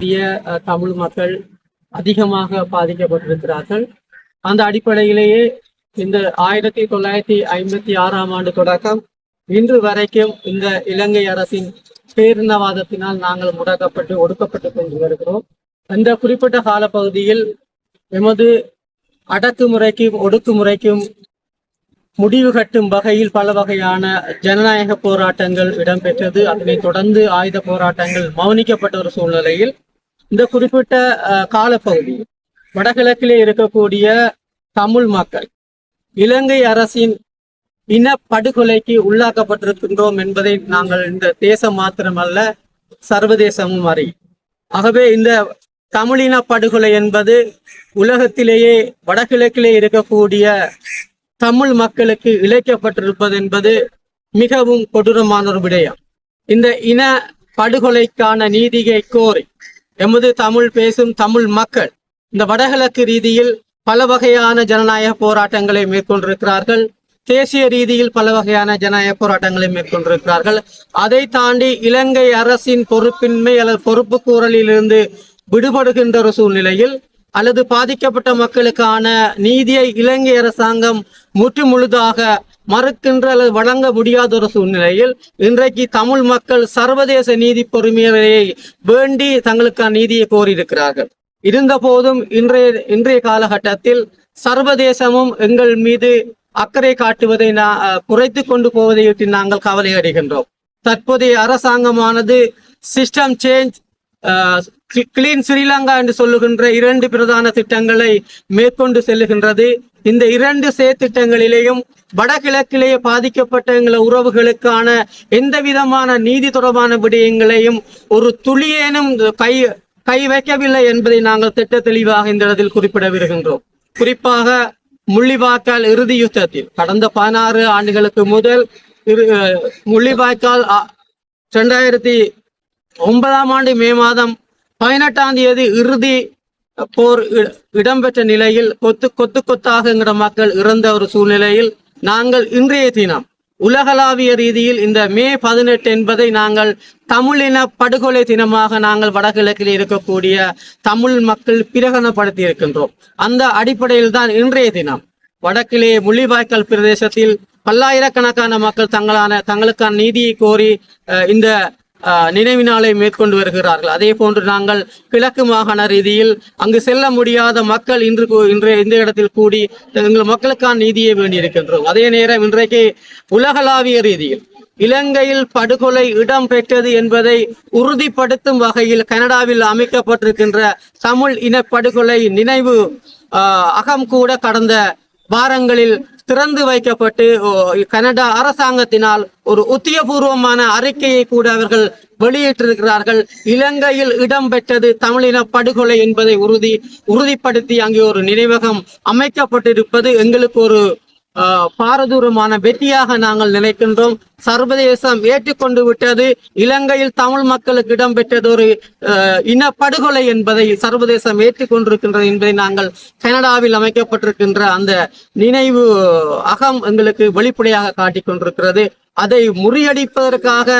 இந்திய தமிழ் மக்கள் அதிகமாக பாதிக்கப்பட்டிருக்கிறார்கள். அந்த அடிப்படையிலேயே இந்த ஆயிரத்தி தொள்ளாயிரத்தி ஐம்பத்தி ஆறாம் ஆண்டு தொடக்கம் இன்று வரைக்கும் இந்த இலங்கை அரசின் பேரினவாதத்தினால் நாங்கள் முடக்கப்பட்டு ஒடுக்கப்பட்டு கொண்டு வருகிறோம். இந்த குறிப்பிட்ட காலப்பகுதியில் எமது அடக்குமுறைக்கும் ஒடுக்குமுறைக்கும் முடிவு கட்டும் வகையில் பல வகையான ஜனநாயக போராட்டங்கள் இடம்பெற்றது. அதனைத் தொடர்ந்து ஆயுத போராட்டங்கள் மௌனிக்கப்பட்ட ஒரு சூழ்நிலையில் இந்த குறிப்பிட்ட காலப்பகுதி வடகிழக்கிலே இருக்கக்கூடிய தமிழ் மக்கள் இலங்கை அரசின் இன படுகொலைக்கு உள்ளாக்கப்பட்டிருக்கின்றோம் என்பதை நாங்கள் இந்த தேசம் மாத்திரமல்ல சர்வதேசமும் அறி ஆகவே இந்த தமிழின படுகொலை என்பது உலகத்திலேயே வடகிழக்கிலே இருக்கக்கூடிய தமிழ் மக்களுக்கு இழைக்கப்பட்டிருப்பது என்பது மிகவும் கொடூரமான ஒரு விடயம். இந்த இன படுகொலைக்கான நீதியை கோரி எமது தமிழ் பேசும் தமிழ் மக்கள் இந்த வடகிழக்கு ரீதியில் பல வகையான ஜனநாயக போராட்டங்களை மேற்கொண்டிருக்கிறார்கள். தேசிய ரீதியில் பல வகையான ஜனநாயக போராட்டங்களை மேற்கொண்டிருக்கிறார்கள். அதை தாண்டி இலங்கை அரசின் பொறுப்பின்மை அல்லது பொறுப்பு கூறலிலிருந்து விடுபடுகின்ற ஒரு சூழ்நிலையில் அல்லது பாதிக்கப்பட்ட மக்களுக்கான நீதியை இலங்கை அரசாங்கம் முற்று முழுதாக மறுக்கின்ற அல்லது வழங்க முடியாத ஒரு சூழ்நிலையில் இன்றைக்கு தமிழ் மக்கள் சர்வதேச நீதி பொறுமையை வேண்டி தங்களுக்கான நீதியை கோரியிருக்கிறார்கள். இருந்த போதும் இன்றைய இன்றைய காலகட்டத்தில் சர்வதேசமும் எங்கள் மீது அக்கறை காட்டுவதை நான் குறைத்து கொண்டு போவதையொட்டி நாங்கள் கவலை அடைகின்றோம். தற்போதைய அரசாங்கமானது சிஸ்டம் சேஞ்ச் கிளீன் ஸ்ரீலங்கா என்று சொல்லுகின்ற இரண்டு பிரதான திட்டங்களை மேற்கொண்டு செல்லுகின்றது. இந்த இரண்டு செயற்திட்டங்களிலேயும் வடகிழக்கிலேயே பாதிக்கப்பட்ட எங்களை உறவுகளுக்கான எந்த விதமான நீதி தொடர்பான விடயங்களையும் ஒரு துளியேனும் கை கை வைக்கவில்லை என்பதை நாங்கள் திட்ட தெளிவாக இந்த இடத்தில் குறிப்பிட விருகின்றோம். குறிப்பாக முள்ளிவாய்க்கால் இறுதி யுத்தத்தில் கடந்த பதினாறு ஆண்டுகளுக்கு முதல் முள்ளிவாய்க்கால் அ- இரண்டாயிரத்தி ஒன்பதாம் ஆண்டு மே மாதம் பதினெட்டாம் தேதி இறுதி போர் இடம்பெற்ற நிலையில் கொத்து கொத்து கொத்தாக என்கிற மக்கள் இறந்த ஒரு சூழ்நிலையில் நாங்கள் இன்றைய தினம் உலகளாவிய ரீதியில் இந்த மே பதினெட்டு என்பதை நாங்கள் தமிழின படுகொலை தினமாக நாங்கள் வடகிழக்கில் இருக்கக்கூடிய தமிழ் மக்கள் பிரகடனப்படுத்தி இருக்கின்றோம் அந்த அடிப்படையில் தான் இன்றைய தினம். வடக்கிலே முள்ளிவாய்க்கால் பிரதேசத்தில் பல்லாயிரக்கணக்கான மக்கள் தங்களான தங்களுக்கான நீதியை கோரி அஹ், இந்த அஹ், மேற்கொண்டு வருகிறார்கள். அதே போன்று நாங்கள் கிழக்கு மாகாண ரீதியில் அங்கு செல்ல முடியாத மக்கள் இன்று இன்றைய இந்த இடத்தில் கூடி எங்கள் மக்களுக்கான நீதியை வேண்டியிருக்கின்றோம். அதே நேரம் இன்றைக்கு உலகளாவிய ரீதியில் இலங்கையில் படுகொலை இடம்பெற்றது என்பதை உறுதிப்படுத்தும் வகையில் கனடாவில் அமைக்கப்பட்டிருக்கின்ற தமிழ் இன படுகொலை நினைவு ஆஹ், அகம் கூட கடந்த வாரங்களில் திறந்து வைக்கப்பட்டு ஓ, கனடா அரசாங்கத்தினால் ஒரு உத்தியபூர்வமான அறிக்கையை கூட அவர்கள் வெளியிட்டிருக்கிறார்கள். இலங்கையில் இடம்பெற்றது தமிழின படுகொலை என்பதை உறுதி உறுதிப்படுத்தி அங்கே ஒரு நினைவகம் அமைக்கப்பட்டிருப்பது எங்களுக்கு ஒரு பாரதூரமான வெற்றியாக நாங்கள் நினைக்கின்றோம். சர்வதேசம் ஏற்றுக்கொண்டு விட்டது. இலங்கையில் தமிழ் மக்களுக்கு இடம்பெற்றது ஒரு இனப்படுகொலை என்பதை சர்வதேசம் ஏற்றுக்கொண்டிருக்கின்றது என்பதை நாங்கள் கனடாவில் அமைக்கப்பட்டிருக்கின்ற அந்த நினைவு அகம் எங்களுக்கு வெளிப்படையாக காட்டிக் கொண்டிருக்கிறது அதை முறியடிப்பதற்காக